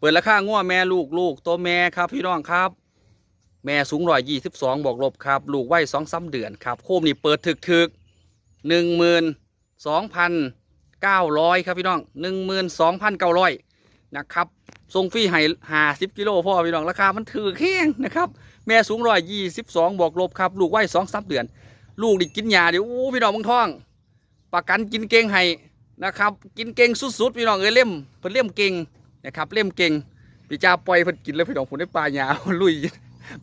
เปิดราคาง้อแม่ลูกลูกตัวแม่ครับพี่น้องครับ แม่สูงร้อยยี่สิบสองบอกลบครับ ลูกไว้สองสามเดือนครับโคมนี่เปิดถึกถึกหนึ่งหมื่นสองพันเก้าร้อยครับพี่น้องหนึ่งหมื่นสองพันเก้าร้อยนะครับทรงฟรีให้ห้าสิบกิโลพ่อพี่น้องราคามันถือแข้งนะครับ แม่สูงร้อยยี่สิบสองบอกลบครับ ลูกไว้สองสามเดือน ลูกนี่กินยาเดี๋ยวอู้พี่น้องมึงท้อง ประกันกินเก่งให้นะครับ กินเก่งสุดๆพี่น้องเอ้ยเล่มเพิ่นเล่มเก่ง นะครับเล่มเก่งพี่จ้าปล่อยเพิ่นกินแล้วพี่น้องผมได้ปลาหยาลุย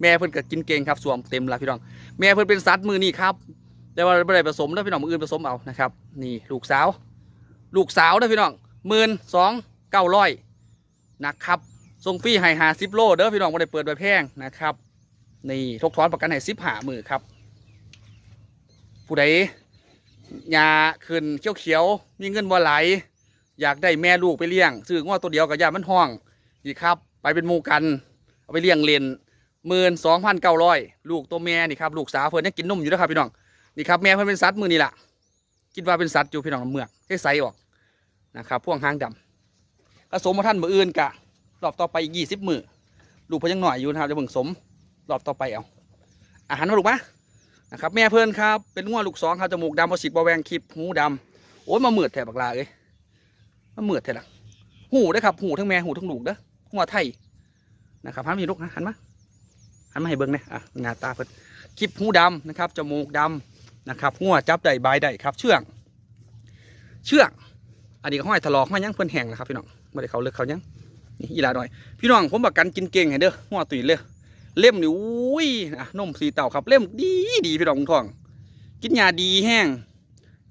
แม่เพิ่นก็กินเก่งครับสวมเต็มละพี่น้อง แม่เพิ่นเป็นสัตว์มือนี่ครับ แต่ว่าไม่ได้ผสมแล้วพี่น้องมืออื่นผสมเอานะครับ นี่ลูกสาว ลูกสาวนะพี่น้องหมื่นสองเก้าร้อยนะครับส่งฟรีให้หาสิบโลเด้อพี่น้องไม่ได้เปิดใบแพงนะครับ นี่ทกทอนประกันให้สิบหามือครับ ผู้ใดยาขึ้นเขียวๆมีเงินบ่ไหล อยากได้แม่ลูกไปเลี้ยงซื้อง้อตัวเดียวกับยามันห้องนี่ครับ ไปเป็นหมูกัน เอาไปเลี้ยงเลนหมื่นสองพันเก้าร้อยลูกตัวแม่นี่ครับลูกสาวเพิ่อนยังกินนมอยู่นะครับพี่น้องนี่ครับแม่เพิ่อนเป็นสัตว์มือนี่แหละคิดว่าเป็นสัตว์อยู่พี่น้องเมือกใส่ออกนะครับพวกหางดำผสมมาท่านมืออื่นกะรอบต่อไปยี่สิบมือลูกเพิ่นยังหน่อยอยู่นะครับจะเบิ่งสมรอบต่อไปเอาอาหารมาลูกมะนะครับแม่เพื่อนครับเป็นง้วลูกสองครับจมูกดำประสิทธิ์บะแวงคลิปหูดำโอ้ยมาเมือดแถบบักลาเลย มาเหมือดแถบละหูเด้ครับ หูทั้งแม่หูทั้งลูกเด้อหัวไทยนะครับหันมาให้ลูกนะหันมาหันมาให้เบิ้งนะอะหน้าตาเพิ่นคลิปหูดำนะครับจมูกดำนะครับหัวจับได้ใบได้ครับ เชื่องเชื่องอันนี้ก็ห้อยถลอกมายังเพิ่นแห้งนะครับพี่น้องไม่ได้เขาเลิกเขายังนี่อีหลาหน่อย พี่น้องผมประกันกินเก่งให้เด้อหัวตุ๋ยเลยเล่มนี่อุ้ยอะนมสีเต่าครับ เล่มดีดีพี่น้องทอง กินยาดีแห้ง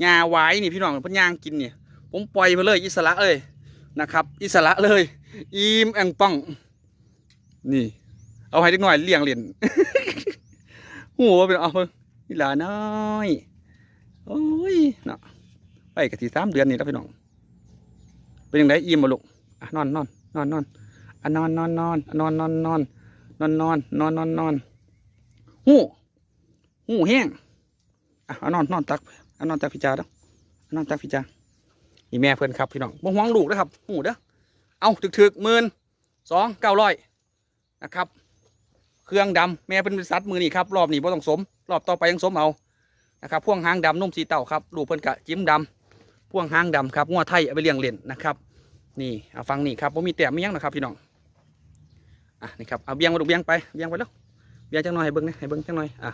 ยาไว้นี่พี่น้องเพิ่นย่างกินเนี่ย ผมปล่อยไปเลย อิสระเลยนะครับ อิสระเลยอีมแองป้องนี่ เอาให้เด็กน้อยเลี้ยงเล่นหัวเป็นเอาเพิ่งนี่หลาน้อยโอ้ยเนาะไปกะทีสามเดือนนี่แล้วพี่น้องเป็นยังไงอิ่มบ่ลูกนอนนอนนอนนอนอะนอนนอนนอนนอนนอนนอนนอนนอนนอนนอนนอนหูหูแห้งอะนอนนอนตักเอานอนตักพี่จาเด้อเอานอนตักพี่จา อีแม่เพื่อนครับพี่น้องบ่หวงลูกนะครับหูเด้อเอาถึกถึกหมื่นสองเก้าร้อยนะครับ เครื่องดำแม่เป็นสัตว์มือนี่ครับรอบนี้บ่ต้องสม รอบต่อไปยังสมเอานะครับพ่วงหางดำนุ่มสีเต่าครับลูกเพิ่นกะจิ้มดำพ่วงหางดำครับงัวไทยเอาไปเลี้ยงเล่นนะครับ นี่เอาฟังนี่ครับผมมีแต้มมียังนะครับพี่น้องอะนี่ครับเอาเบียงมาดูเบียงไปเบียงไปแล้วเบียงจังหน่อยให้เบิ้งนะให้เบิ้งจังหน่อยอะ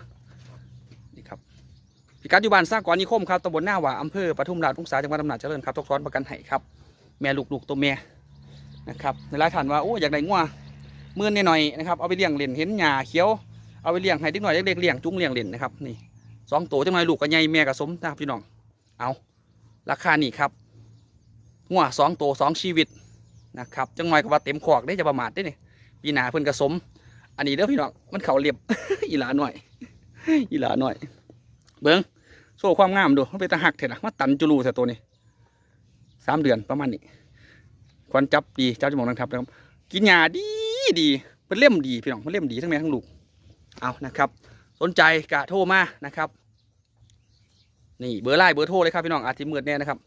พิกัดอยู่บ้านสร้างก่อนนิคมครับตำบลหน้าหว่าอำเภอปทุมราชองสาจังหวัดอำนาจเจริญครับตกซ้อนประกันให้ครับ แม่ลูกลูกตัวแม่นะครับในหลายท่านว่าโอ้อยากได้งัวมื่นหน่อยนะครับเอาไปเลี้ยงเล่นเห็นหญ้าเขียวเอาไปเลี้ยงให้เด็กหน่อยเล็กๆเลี้ยงจุ้งเลี้ยงเล่นนะครับนี่สองตัวจังหน่อยลูกกับใหญ่แม่กับสมนะครับพี่น้องเอาราคานี่ครับงัวสองตัวสองชีวิตนะครับจังหน่อยก็ว่าเต็มขอกได้จะประมาทได้นี่ปีหนาเพิ่นกระสม อันนี้เด้อพี่น้องมันเขาเรียบอีหลาหน่อย อีหลาหน่อย เบิ้งโซ่ความงามดูมันเป็นตะหักเถอะนะมาตันจุลูแต่ตัวนี้สามเดือนประมาณนี้ควันจับดีจับจมูกนะครับนะครับ กินยาดีดีเป็นเล่มดีพี่น้องเป็นเล่มดีทั้งแม่ทั้งลูกเอานะครับ สนใจกะโทรมานะครับ นี่เบอร์ไลน์เบอร์โทรเลยครับพี่น้องอาจจะมืดแน่นะครับ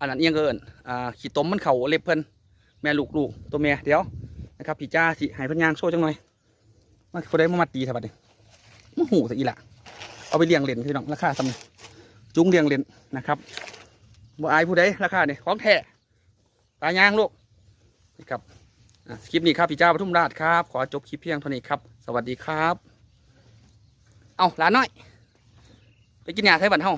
อันนั้นเอียงเกินอ่าขีดต้มมันเข่าเล็บเพิ่นแม่ลูกลูกตัวแม่เดี๋ยวนะครับพี่จ้าสิห้เพันยางโซ่จังหน่อยมาคนได้มามัดดีสบัดนี่มาหูสักอีละ เอาไปเลี้ยงเหรียญพี่น้องราคาสำจุ้งเลี้ยงเหรียญนะครับบ่อายผู้ใดราคาเนี่ยของแท้ตายางลูกนี่ครับคลิปนี้ครับพี่เจ้าปทุมราชครับ ขอจบคลิปเพียงเท่านี้ครับ สวัสดีครับ เอาหลานน้อย ไปกินยาไทยบันเฮา